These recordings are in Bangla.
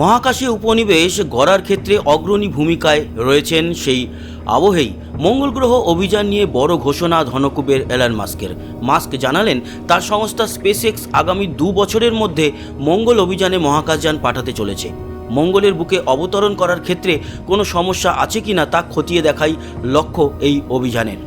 মহাকাশে উপনিবেশ গড়ার ক্ষেত্রে অগ্রণী ভূমিকায় রয়েছেন সেই আবহেই। মঙ্গল গ্রহ অভিযান নিয়ে বড় ঘোষণা ধনকুবের এলান মাস্কের। মাস্ক জানালেন, তার সংস্থা স্পেসএক্স আগামী দু বছরের মধ্যে মঙ্গল অভিযানে মহাকাশযান পাঠাতে চলেছে। মঙ্গলের বুকে অবতরণ করার ক্ষেত্রে কোনো সমস্যা আছে কিনা তা খতিয়ে দেখাই লক্ষ্য এই অভিযানের।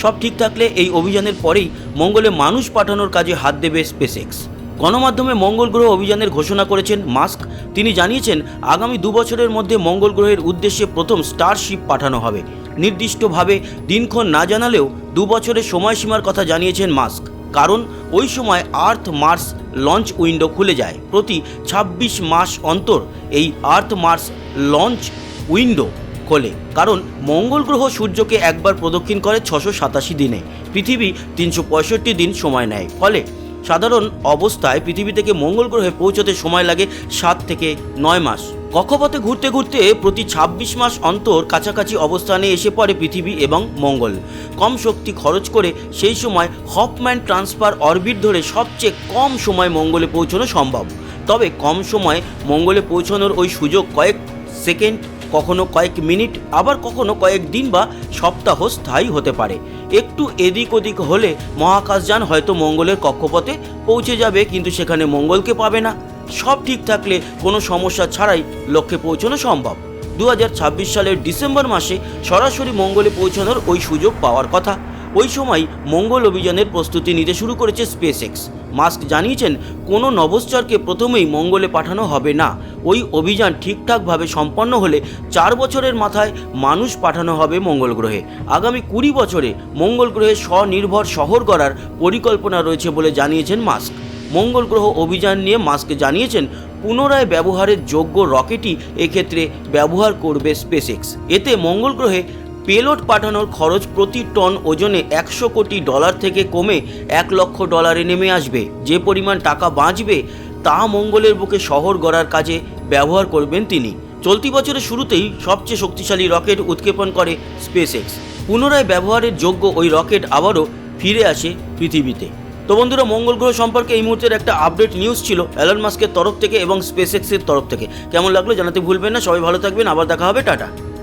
সব ঠিক থাকলে এই অভিযানের পরেই মঙ্গলে মানুষ পাঠানোর কাজে হাত দেবে স্পেসএক্স। গণমাধ্যমে মঙ্গল গ্রহ অভিযানের ঘোষণা করেছেন মাস্ক। তিনি জানিয়েছেন, আগামী দু বছরের মধ্যে মঙ্গল গ্রহের উদ্দেশ্যে প্রথম স্টারশিপ পাঠানো হবে। নির্দিষ্টভাবে দিনক্ষণ না জানালেও দু বছরের সময়সীমার কথা জানিয়েছেন মাস্ক। কারণ, ওই সময় আর্থ মার্স লঞ্চ উইন্ডো খুলে যায়। প্রতি ২৬ মাস অন্তর এই আর্থ মার্স লঞ্চ উইন্ডো খোলে। কারণ, মঙ্গল গ্রহ সূর্যকে একবার প্রদক্ষিণ করে ছশো সাতাশি দিনে। পৃথিবী তিনশো পঁয়ষট্টি দিন সময় নেয়। ফলে সাধারণ অবস্থায় পৃথিবী থেকে মঙ্গল গ্রহে পৌঁছতে সময় লাগে সাত থেকে নয় মাস। কক্ষপথে ঘুরতে ঘুরতে প্রতি ২৬ মাস অন্তর কাছাকাছি অবস্থানে এসে পড়ে পৃথিবী এবং মঙ্গল। কম শক্তি খরচ করে সেই সময় হপম্যান ট্রান্সফার অরবিট ধরে সবচেয়ে কম সময় মঙ্গলে পৌঁছানো সম্ভব। তবে কম সময় মঙ্গলে পৌঁছানোর ওই সুযোগ কয়েক সেকেন্ড, কখনো কয়েক মিনিট, আবার কখনো কয়েক দিন বা সপ্তাহ স্থায়ী হতে পারে। একটু এদিক ওদিক হলে মহাকাশযান হয়তো মঙ্গলের কক্ষপথে পৌঁছে যাবে, কিন্তু সেখানে মঙ্গলকে পাবে না। সব ঠিক থাকলে কোনো সমস্যা ছাড়াই লক্ষ্যে পৌঁছানো সম্ভব। দু হাজার ছাব্বিশ সালের ডিসেম্বর মাসে সরাসরি মঙ্গলে পৌঁছানোর ওই সুযোগ পাওয়ার কথা। ওই সময় মঙ্গল অভিযানের প্রস্তুতি নিতে শুরু করেছে স্পেসএক্স মাস্ক জানিয়েছেন, কোনো নভশ্চরকে প্রথমেই মঙ্গলে পাঠানো হবে না। ওই অভিযান ঠিকঠাকভাবে সম্পন্ন হলে চার বছরের মাথায় মানুষ পাঠানো হবে মঙ্গল গ্রহে। আগামী কুড়ি বছরে মঙ্গল গ্রহে স্বনির্ভর শহর গড়ার পরিকল্পনা রয়েছে বলে জানিয়েছেন মাস্ক। মঙ্গল গ্রহ অভিযান নিয়ে মাস্ক জানিয়েছেন, পুনরায় ব্যবহারের যোগ্য রকেটই এক্ষেত্রে ব্যবহার করবে স্পেসএক্স এতে মঙ্গল গ্রহে পেলোড পাঠানোর খরচ প্রতি টন ওজনে একশো কোটি ডলার থেকে কমে এক লক্ষ ডলারে নেমে আসবে। যে পরিমাণ টাকা বাঁচবে, তা মঙ্গলের বুকে শহর গড়ার কাজে ব্যবহার করবেন তিনি। চলতি বছরের শুরুতেই সবচেয়ে শক্তিশালী রকেট উৎক্ষেপণ করে স্পেসএক্স। পুনরায় ব্যবহারের যোগ্য ওই রকেট আবারও ফিরে আসে পৃথিবীতে। তো বন্ধুরা, মঙ্গল গ্রহ সম্পর্কে এই মুহূর্তের একটা আপডেট নিউজ ছিল অ্যালন মাস্কের তরফ থেকে এবং স্পেসএক্সের তরফ থেকে। কেমন লাগল জানাতে ভুলবেন না। সবাই ভালো থাকবেন। আবার দেখা হবে। টাটা।